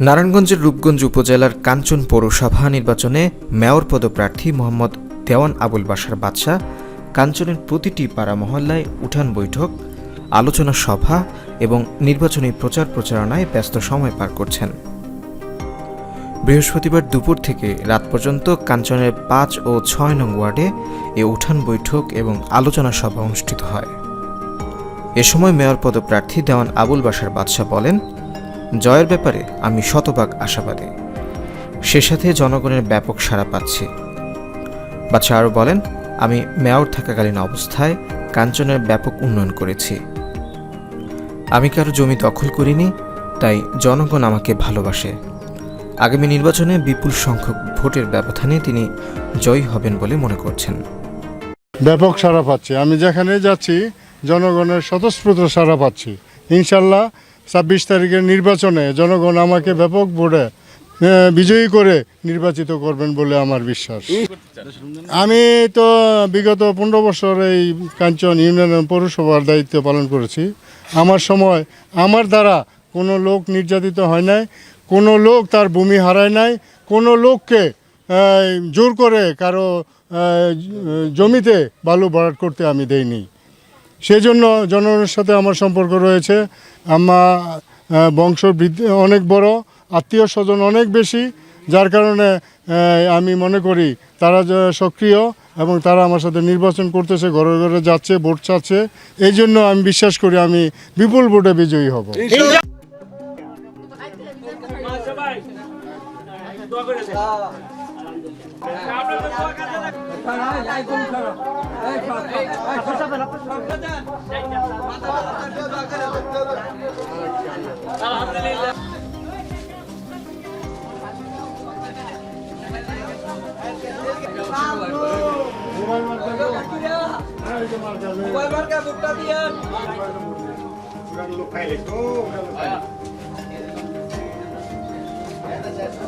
নারায়ণগঞ্জের রূপগঞ্জ উপজেলার কাঞ্চন পৌরসভা নির্বাচনে মেয়র পদপ্রার্থী মোহাম্মদ দেওয়ান আবুল বাসার বাদশাহ কাঞ্চনের প্রতিটি পাড়া মহল্লায় উঠান বৈঠক, আলোচনা সভা এবং নির্বাচনী প্রচার প্রচারণায় ব্যস্ত সময় পার করছেন। বৃহস্পতিবার দুপুর থেকে রাত পর্যন্ত কাঞ্চনের পাঁচ ও ছয় নং ওয়ার্ডে এ উঠান বৈঠক এবং আলোচনা সভা অনুষ্ঠিত হয়। এ সময় মেয়র পদপ্রার্থী দেওয়ান আবুল বাসার বাদশাহ বলেন জয়ের ব্যাপারে আমি শতভাগ আশাবাদী। সে সাথে জনগণের ব্যাপক সাড়া পাচ্ছি। বাদশাহ আরও বলেন, আমি মেয়র থাকাকালীন অবস্থায় কাঞ্চনের ব্যাপক উন্নয়ন করেছি। আমি কারও জমি দখল করিনি, তাই জনগণ আমাকে ভালোবাসে। আগামী নির্বাচনে বিপুল সংখ্যক ভোটের ব্যবধানে তিনি জয়ী হবেন বলে মনে করছেন। ব্যাপক সাড়া পাচ্ছি। আমি যেখানে যাচ্ছি, জনগণের স্বতঃস্ফূর্ত সাড়া পাচ্ছি। ইনশাল্লাহ ছাব্বিশ তারিখের নির্বাচনে জনগণ আমাকে ব্যাপক ভোটে বিজয়ী করে নির্বাচিত করবেন বলে আমার বিশ্বাস। আমি তো বিগত পনেরো বছর এই কাঞ্চন ইউনিয়ন পৌরসভার দায়িত্ব পালন করেছি। আমার সময়, আমার দ্বারা কোনো লোক নির্যাতিত হয় নাই, কোনো লোক তার ভূমি হারায় নাই, কোনো লোককে জোর করে কারও জমিতে বালু ভরাট করতে আমি দেইনি। সেই জন্য জনগণের সাথে আমার সম্পর্ক রয়েছে। আমার বংশ অনেক বড়, আত্মীয় স্বজন অনেক বেশি, যার কারণে আমি মনে করি তারা সক্রিয় এবং তারা আমার সাথে নির্বাচন করতেছে, ঘরে ঘরে যাচ্ছে, ভোট চাচ্ছে। এই জন্য আমি বিশ্বাস করি আমি বিপুল ভোটে বিজয়ী হব। আলহামদুলিল্লাহ। মোবাইল মার্কা বুকটা দিয়ে লোক খাইলে তো